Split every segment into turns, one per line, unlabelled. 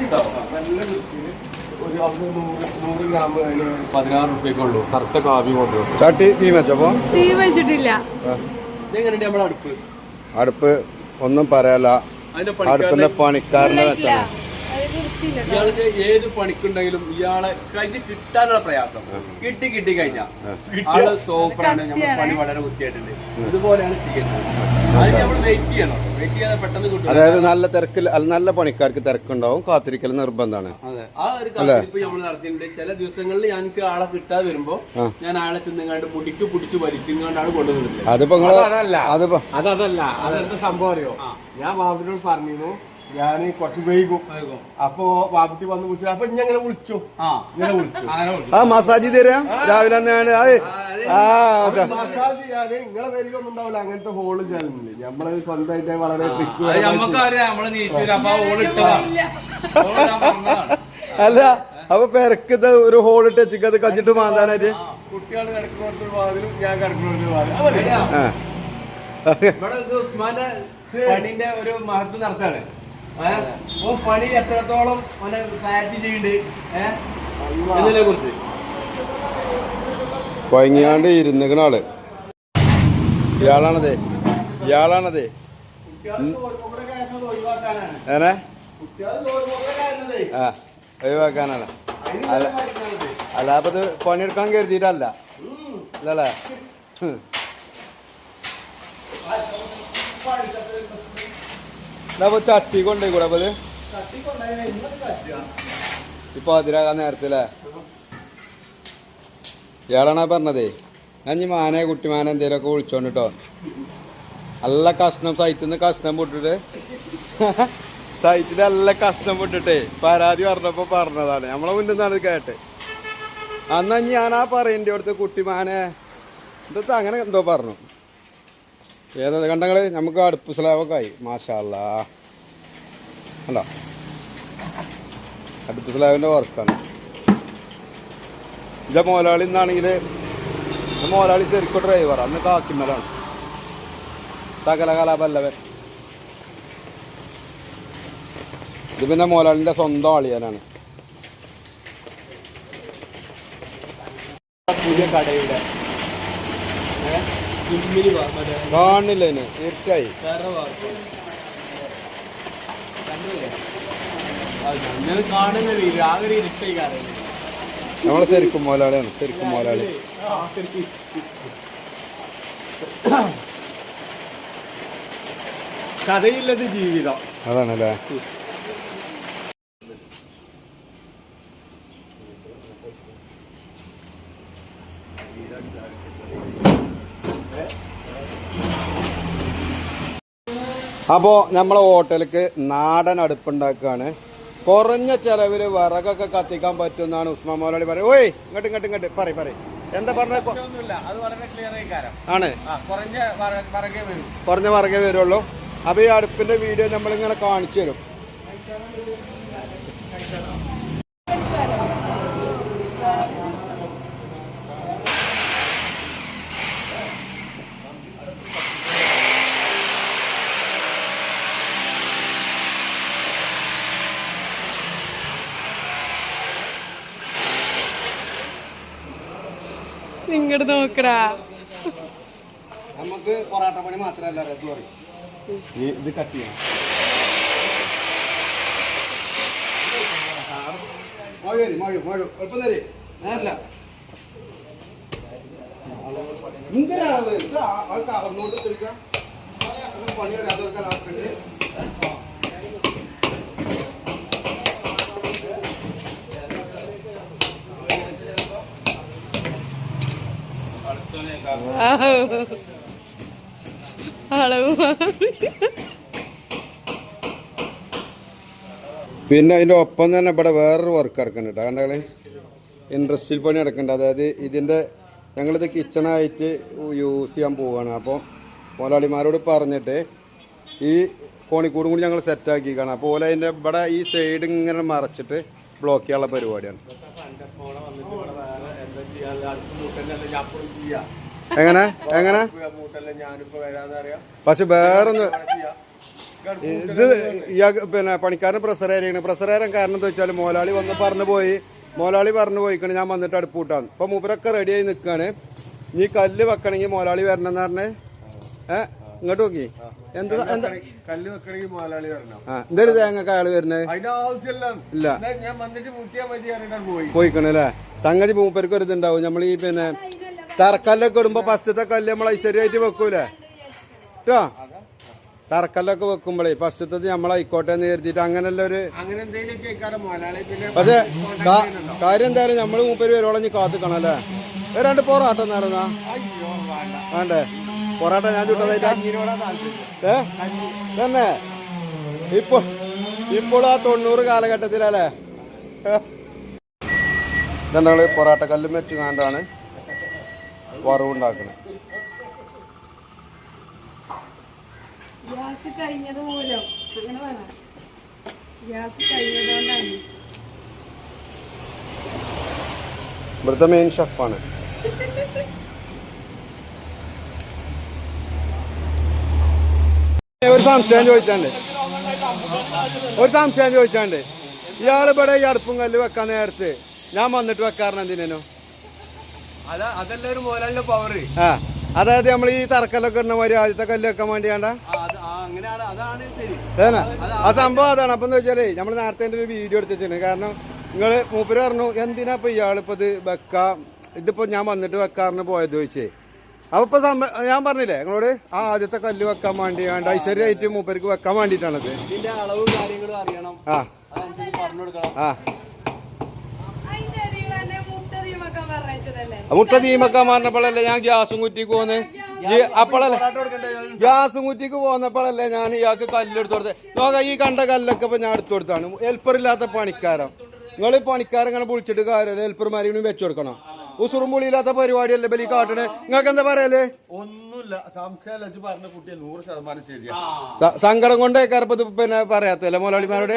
ഉണ്ടാവും നല്ല വൃത്തിയിൽ ഒരു അവിടെ നൂറ് നൂറ് ഗ്രാം അതിന് പതിനാറ് റുപ്യക്ക് ഉള്ളൂ. കറുത്ത കാവ്യം കൊണ്ടുവരും
ചട്ടി തീ വെച്ചപ്പോ?
തീ വെച്ചിട്ടില്ല.
ഇതെങ്ങനെയുണ്ട് നമ്മുടെ അടുപ്പ്?
അടുപ്പ് ഒന്നും പറയാല അടുപ്പിന്റെ
പണിക്കാരനെ
വെച്ചാണ്
ഇയാൾക്ക് ഏത് പണിക്കുണ്ടെങ്കിലും ഇയാളെ കഴിഞ്ഞ് കിട്ടാനുള്ള പ്രയാസം. കിട്ടി കിട്ടി കഴിഞ്ഞാൽ ആൾ സൂപ്പറാണ് നമ്മൾ പണി വളരെ വൃത്തിയായിട്ടുണ്ട്. ഇതുപോലെയാണ് ചെയ്യുന്നത്. നമ്മൾ വെയിറ്റ് ചെയ്യണം. വെയിറ്റ് ചെയ്യാതെ പെട്ടെന്ന് കിട്ടും.
അതായത് നല്ല തിരക്കിൽ നല്ല പണിക്കാർക്ക് തിരക്കുണ്ടാവും കാത്തിരിക്കൽ നിർബന്ധമാണ്.
അതെ. ആ ഒരു കാത്തിരിപ്പ് നമ്മൾ നടത്തിയിട്ടുണ്ട്. ചില ദിവസങ്ങളിൽ ഞങ്ങൾക്ക് ആളെ കിട്ടാതെ വരുമ്പോ ഞാൻ ആളെ ചെന്നുങ്ങാണ്ട് മുടിക്ക് പിടിച്ച് വലിച്ചിങ്ങാണ്ടാണ് കൊണ്ടുവരുന്നത്.
അതിപ്പോ
അതല്ല. അതല്ല അതെന്താ സംഭവം അറിയോ? ഞാൻ ബാബിനോട് പറഞ്ഞിരുന്നു ഞാൻ കുറച്ച് വൈകും. അപ്പൊ ബാബുട്ടി വന്ന് വിളിച്ചു. അപ്പൊ ഇങ്ങനെ വിളിച്ചു. ഇങ്ങനെ വിളിച്ചു.
ആ മസാജ് തരാം രാവിലെ
മസാജ് ചെയ്യാന് നിങ്ങളെ പേരിലൊന്നും ഉണ്ടാവില്ല. അങ്ങനത്തെ ഹോൾ ചെയ്യാനില്ല നമ്മൾ സ്വന്തമായിട്ട് വളരെ
അല്ല അപ്പൊ പെരക്കത് ഒരു ഹോൾ ഇട്ട് വെച്ചിട്ട് അത് കഞ്ഞിട്ട് മാന്താനായിട്ട്?
കുട്ടികൾ കിടക്കുന്നോടത്തൊരു വാതിലും ഞാൻ കിടക്കുന്നോടത്തൊരു വാതിലും. ഇവിടെ ഉസ്മാന്റെ പണിന്റെ ഒരു മഹത്വം നടത്താണ് ഓ പണി എത്രത്തോളം ഓനെ ക്ലാരിറ്റി ചെയ്യുന്നുണ്ട് ഏഹ് എന്നതിനെ കുറിച്ച്?
കൊയങ്ങിയാണ്ട് ഇരുന്നിക്കണ ആൾ. ഇയാളാണതേ. ഇയാളാണതേ. ഏനെ? ആ ഒഴിവാക്കാനാണ്. അല്ല അല്ല അപ്പൊ ഇത് പണിയെടുക്കാൻ കരുതിയിട്ടല്ല. അല്ലല്ലേ? ചട്ടി കൊണ്ടേ കൂടെ അപ്പത് ഇപ്പൊ അതിരാകാൻ നേരത്തില്ലേ ഇയാളാണ് പറഞ്ഞതേ? ഞാൻ ഇനി മാനെ കുട്ടിമാനെ എന്തേലൊക്കെ വിളിച്ചോണ്ട് കേട്ടോ നല്ല കഷ്ണം സൈറ്റിൽ നിന്ന് കഷ്ണം പൊട്ടിട്ട്. സൈറ്റിൽ നല്ല കഷ്ണം പൊട്ടിട്ടേ പരാതി പറഞ്ഞപ്പോ പറഞ്ഞതാണ്. നമ്മളെ മുന്നിൽ നിന്നാണ് കേട്ടെ. അന്നാ ഞാൻ ആ പറയണ്ട അവിടുത്തെ കുട്ടിമാനെ? എന്താ അങ്ങനെ എന്തോ പറഞ്ഞു. ഏതാ കണ്ടങ്ങൾ നമുക്ക് അടുപ്പ് സ്ലാവൊക്കെ ആയി. മാഷാല്ല അല്ല. അടുത്ത സ്ലാബിന്റെ വർക്കാണ്. ഇന്റെ മോലാളി എന്നാണെങ്കിൽ മോലാളി ശരിക്കും ഡ്രൈവർ അന്ന് കാക്കിമലാണ് സകല കലാപല്ലവൻ. ഇത് പിന്നെ മോലാളിന്റെ സ്വന്തം ആളിയാനാണ്
പുതിയ കടയുടെ.
കാണില്ല തീർച്ചയായി
വേറെ വാർത്ത കണ്ടില്ലേ ആ, ഞങ്ങൾ കാണുന്ന വീട് ആകെ ഒരു ഇരുട്ടായി കാരണം
നമ്മളെ ശരിക്കും മോലാളിയാണ് ശരിക്കും മോലാളി.
കഥയില്ലത് ജീവിതം.
അതാണല്ലേ? അപ്പോൾ നമ്മളെ ഹോട്ടലിക്ക് നാടൻ അടുപ്പുണ്ടാക്കുകയാണ്. കുറഞ്ഞ ചെലവിൽ വിറകൊക്കെ കത്തിക്കാൻ പറ്റുമെന്നാണ് ഉസ്മാൻ മോലാളി പറയുന്നത് ഓയ് ഇങ്ങോട്ട് ഇങ്ങോട്ട് ഇങ്ങോട്ട് പറയും പറയും. എന്താ പറഞ്ഞ? ആണ്.
കുറഞ്ഞ വിറകേ വരും.
കുറഞ്ഞ വിറകെ വരുള്ളൂ. അപ്പോൾ ഈ അടുപ്പിന്റെ വീഡിയോ നമ്മളിങ്ങനെ കാണിച്ചു തരും.
ഇങ്ങോട്ട് നോക്കടാ.
നമുക്ക് പൊറാട്ട പണി മാത്രമല്ല
ഈ ഇത് കട്ട് ചെയ്യണം
മഴ മഴ മഴ. എളുപ്പം തരേ. നേരല്ല. എന്തിനാണത് കറന്നുകൊണ്ട് തിരിക്കാം പണി അറിയാത്തവർക്ക് പിന്നെ അതിന്റെ ഒപ്പം തന്നെ ഇവിടെ വേറൊരു വർക്ക് നടക്കുന്നുണ്ട്. കേട്ടോ കണ്ടകളെ പണി നടക്കുന്നുണ്ട്. അതായത് ഇതിന്റെ ഞങ്ങളിത് കിച്ചണായിട്ട് യൂസ് ചെയ്യാൻ പോവുകയാണ് അപ്പോൾ മുതലാളിമാരോട് പറഞ്ഞിട്ട് ഈ കോണിക്കൂടും കൂടി ഞങ്ങൾ സെറ്റാക്കിക്കാണ് അപ്പോൾ ഓല അതിന്റെ ഇവിടെ ഈ സൈഡ് ഇങ്ങനെ മറച്ചിട്ട് ബ്ലോക്ക് ചെയ്യാനുള്ള പരിപാടിയാണ്. എങ്ങനെ? എങ്ങനെ? പക്ഷെ വേറൊന്ന് ഇത് പിന്നെ പണിക്കാരൻ പ്രഷറേരിയാണ് പ്രഷറേരൻ കാരണം എന്താ വെച്ചാൽ മോലാളി വന്ന് പറഞ്ഞു പോയി. മോലാളി പറഞ്ഞു പോയിക്കണ് ഞാൻ വന്നിട്ട് അടുപ്പ് കൂട്ടാന്ന് ഇപ്പൊ മൂപ്പരൊക്കെ റെഡിയായി നിൽക്കാണ് നീ കല്ല് വെക്കണമെങ്കിൽ മോലാളി വരണം പറഞ്ഞേ. ഏഹ് ഇങ്ങോട്ട് നോക്കി എന്താ എന്താ?
കല്ല് വെക്കണമെങ്കിൽ മുതലാളി വരണം.
ആ. എന്തൊരു തേങ്ങക്ക് അയാൾ വരുന്നത്
അതിന്റെ ആവശ്യമില്ല.
ഇല്ല.
ഞാൻ വന്നിട്ട് മുട്ടിയാ മതി അറിയാൻ പോയി.
പോയിക്കണല്ലേ സംഗതി മൂപ്പർക്ക് ഒരു ഇതുണ്ടാവും. നമ്മൾ ഈ പിന്നെ തറക്കല്ലൊക്കെ ഇടുമ്പോ ഫസ്റ്റത്തെ കല്ല് നമ്മൾ ഐശ്വര്യമായിട്ട് വെക്കൂലേ? കേട്ടോ തറക്കല്ലൊക്കെ വെക്കുമ്പോഴേ ഫസ്റ്റത്തത് നമ്മൾ ആയിക്കോട്ടെ എന്ന് കരുതിയിട്ട് അങ്ങനെയുള്ള ഒരു പക്ഷെ കാര്യം എന്തായാലും നമ്മൾ മൂപ്പര് വരുവോളം നീ കാത്തുക്കണം അല്ലേ? രണ്ട് പോറാട്ടം നേരം
വേണ്ടേ?
പൊറാട്ട ഞാൻ ചുട്ടതായിട്ടാ ഏ? തന്നെ ഇപ്പൊ ഇപ്പോൾ ആ തൊണ്ണൂറ് കാലഘട്ടത്തിലല്ലേ? ഇതെന്താ പൊറാട്ട കല്ലും വെച്ച് കാണ്ടാണ് വറവുണ്ടാക്കുന്നത്
ഗ്യാസ് കഴിഞ്ഞത് മൂലം. അങ്ങനെ പറ ഗ്യാസ് കഴിഞ്ഞതുകൊണ്ടാണ്.
ഇവിടുത്തെ മെയിൻ ഷെഫാണ് ഒരു സംശയം ചോദിച്ചാണ്ട്. ഒരു സംശയം ചോദിച്ചാണ്ട്. ഇയാൾ ഇവിടെ ഈ അടുപ്പും കല്ല് വെക്കാൻ നേരത്ത് ഞാൻ വന്നിട്ട് വെക്കാറുണ്ട് എന്തിനു ആ അതായത് നമ്മൾ ഈ തറക്കല്ലൊക്കെ ഇടുന്ന മാതിരി ആദ്യത്തെ കല്ല് വെക്കാൻ വേണ്ടിയാണ്ട? അതന്നെ? ആ സംഭവം അതാണ്. അപ്പൊ വെച്ചാലേ നമ്മൾ നേരത്തെ എന്റെ ഒരു വീഡിയോ എടുത്തിട്ടുണ്ട്. കാരണം നിങ്ങൾ മൂപ്പര് പറഞ്ഞു എന്തിനാ ഇപ്പൊ ഇയാളിപ്പോ ഇത് വെക്കാം? ഇതിപ്പോ ഞാൻ വന്നിട്ട് വെക്കാറിന് പോയത് ചോദിച്ചേ. അപ്പൊ ഞാൻ പറഞ്ഞില്ലേ നിങ്ങളോട് ആ ആദ്യത്തെ കല്ല് വെക്കാൻ വേണ്ടി വേണ്ട ഐശ്വര്യ
ഐറ്റം മൂപ്പർക്ക് വെക്കാൻ വേണ്ടിട്ടാണത്
ആ. ആ.
മുട്ട തീമക്കാൻ
പറഞ്ഞപ്പോഴല്ലേ ഞാൻ ഗ്യാസും കുറ്റിക്ക് പോന്ന്? അപ്പോഴല്ലേ? ഗ്യാസും കുറ്റിക്ക് പോന്നപ്പോഴല്ലേ ഞാൻ ഇയാൾക്ക് കല്ലെടുത്ത് കൊടുത്തത്. നോക്ക ഈ കണ്ട കല്ലൊക്കെ ഇപ്പൊ ഞാൻ എടുത്തു കൊടുത്താണ്. ഹെൽപ്പർ ഇല്ലാത്ത പണിക്കാരൻ. നിങ്ങൾ പണിക്കാരങ്ങനെ വിളിച്ചിട്ട് കാര്യമില്ല. ഹെൽപ്പർമാരെ വെച്ചു കൊടുക്കണം? ഉസുറും പുളിയില്ലാത്ത പരിപാടിയല്ലേ ബലി കാട്ടണേ നിങ്ങൾക്ക് എന്താ പറയല്ലേ
ഒന്നുമില്ല സംശയമല്ല പറഞ്ഞ കുട്ടിയെ നൂറ് ശതമാനം
ശരിയാണ് സങ്കടം കൊണ്ടേ കറുപ്പത് പിന്നെ പറയാത്തല്ലേ മുതലാളിമാരോട്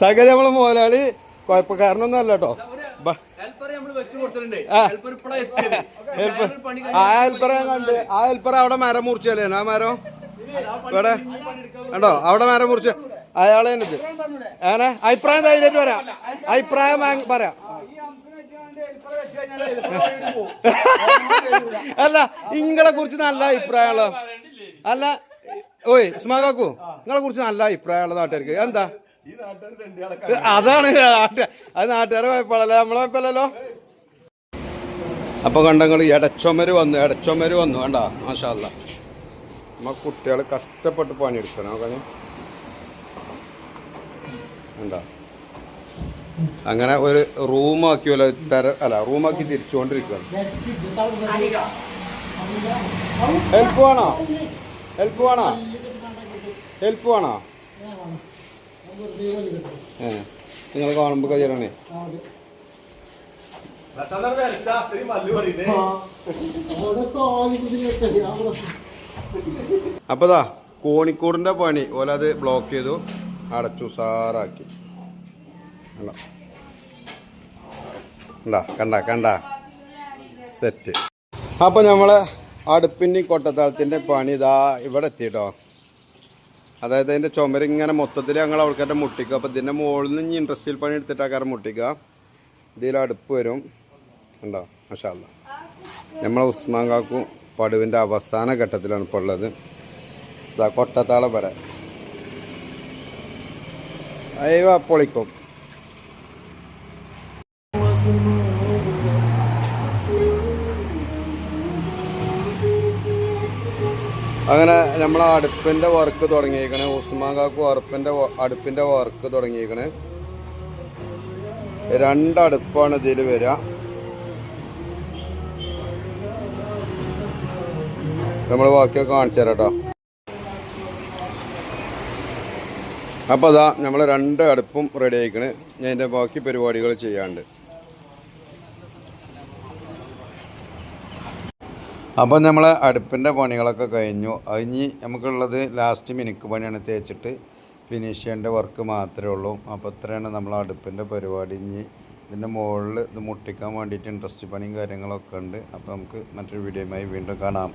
സകല നമ്മളെ മുതലാളി കുഴപ്പക്കാരനൊന്നും അല്ല കേട്ടോ ആ. ഹെൽപ്പറെ കണ്ട് ആ ഹെൽപ്പർ അവിടെ മരം മുറിച്ചല്ലേ? ആ മരം ഇവിടെ കണ്ടോ? അവിടെ മരം മുറിച്ച്. അയാളെ ഇത്. അങ്ങനെ അഭിപ്രായം ധൈര്യമായിട്ട് പറയാം? അഭിപ്രായം പറയാം. അല്ല ഇങ്ങളെ കുറിച്ച് നല്ല അഭിപ്രായമുള്ള അല്ല ഓയ് ഉസ്മാക്കാക്കു നിങ്ങളെ കുറിച്ച് നല്ല അഭിപ്രായമുള്ള നാട്ടുകാർക്ക്. എന്താ? അതാണ് അത് നാട്ടുകാരെ കുഴപ്പമില്ലല്ലോ നമ്മളെ കുഴപ്പമില്ലല്ലോ. അപ്പൊ കണ്ടങ്ങൾ ഇടച്ചൊമര് വന്നു ഇടച്ചൊമര് വന്നു കണ്ട? മാഷാല്ല നമ്മ കുട്ടികൾ കഷ്ടപ്പെട്ട് പണിയെടുക്കണം നോക്കാൻ എന്താ അങ്ങനെ ഒരു റൂമാക്കിയല്ലോ തര അല്ല റൂമാക്കി തിരിച്ചുകൊണ്ടിരിക്കുകയാണ് ഹെൽപ്പ് വേണോ? ഹെൽപ്പ് വേണോ? ഹെൽപ്പ് വേണോ? ഏ നിങ്ങൾ കാണുമ്പോൾ കതിരണേ അപ്പതാ കോണിക്കൂടിന്റെ പണി. ഓലത് ബ്ലോക്ക് ചെയ്തു. അടച്ചു സാറാക്കി കണ്ടോ? കണ്ടാ? കണ്ട? കണ്ട? സെറ്റ്. അപ്പൊ നമ്മളെ അടുപ്പിന്റെയും കൊട്ടത്താളത്തിന്റെ പണി ഇതാ ഇവിടെ എത്തിട്ടോ. അതായത് അതിന്റെ ചുമരിങ്ങനെ മൊത്തത്തിൽ ഞങ്ങൾ അവിടേക്കാരുടെ മുട്ടിക്കുക അപ്പോൾ ഇതിന്റെ മുകളിൽ നിന്ന് ഇൻട്രസ്റ്റിൽ പണി എടുത്തിട്ടാക്കാരം മുട്ടിക്കുക. ഇതിൽ അടുപ്പ് വരും. ഉണ്ടോ മഷാല്ല നമ്മളെ ഉസ്മാൻ കാക്കും പടുവിന്റെ അവസാന ഘട്ടത്തിലാണ് ഇപ്പോൾ ഉള്ളത്. ഇതാ കൊട്ടത്താളം ഇവിടെ. അയവ Policom. അങ്ങനെ നമ്മൾ അടുപ്പിന്റെ വർക്ക് തുടങ്ങിയേക്കണ്. ഉസ്മാൻ കാക്കു അടുപ്പിന്റെ അടുപ്പിന്റെ വർക്ക് തുടങ്ങിയേക്കണ്. രണ്ടടുപ്പാണ് ഇതിൽ വരിക നമ്മൾ ബാക്കിയൊക്കെ കാണിച്ചു തരാം കേട്ടോ അപ്പോൾ അതാ നമ്മൾ രണ്ട് അടുപ്പും റെഡി ആയിക്കണ്. ഞാൻ എന്റെ ബാക്കി പരിപാടികൾ ചെയ്യാണ്ട്. അപ്പോൾ നമ്മൾ അടുപ്പിന്റെ പണികളൊക്കെ കഴിഞ്ഞു. ഇനി നമുക്കുള്ളത് ലാസ്റ്റ് മിനുക്ക് പണിയാണ് തേച്ചിട്ട് ഫിനിഷ് ചെയ്യേണ്ട വർക്ക് മാത്രമേ ഉള്ളൂ. അപ്പോൾ ഇത്രയാണ് നമ്മൾ അടുപ്പിന്റെ പരിപാടി. ഇനി ഇതിന്റെ മുകളിൽ ഇത് മുട്ടിക്കാൻ വേണ്ടിയിട്ട് ഇൻട്രസ്റ്റ് പണിയും കാര്യങ്ങളൊക്കെ ഉണ്ട്. അപ്പോൾ നമുക്ക് മറ്റൊരു വീഡിയോയുമായി വീണ്ടും കാണാം.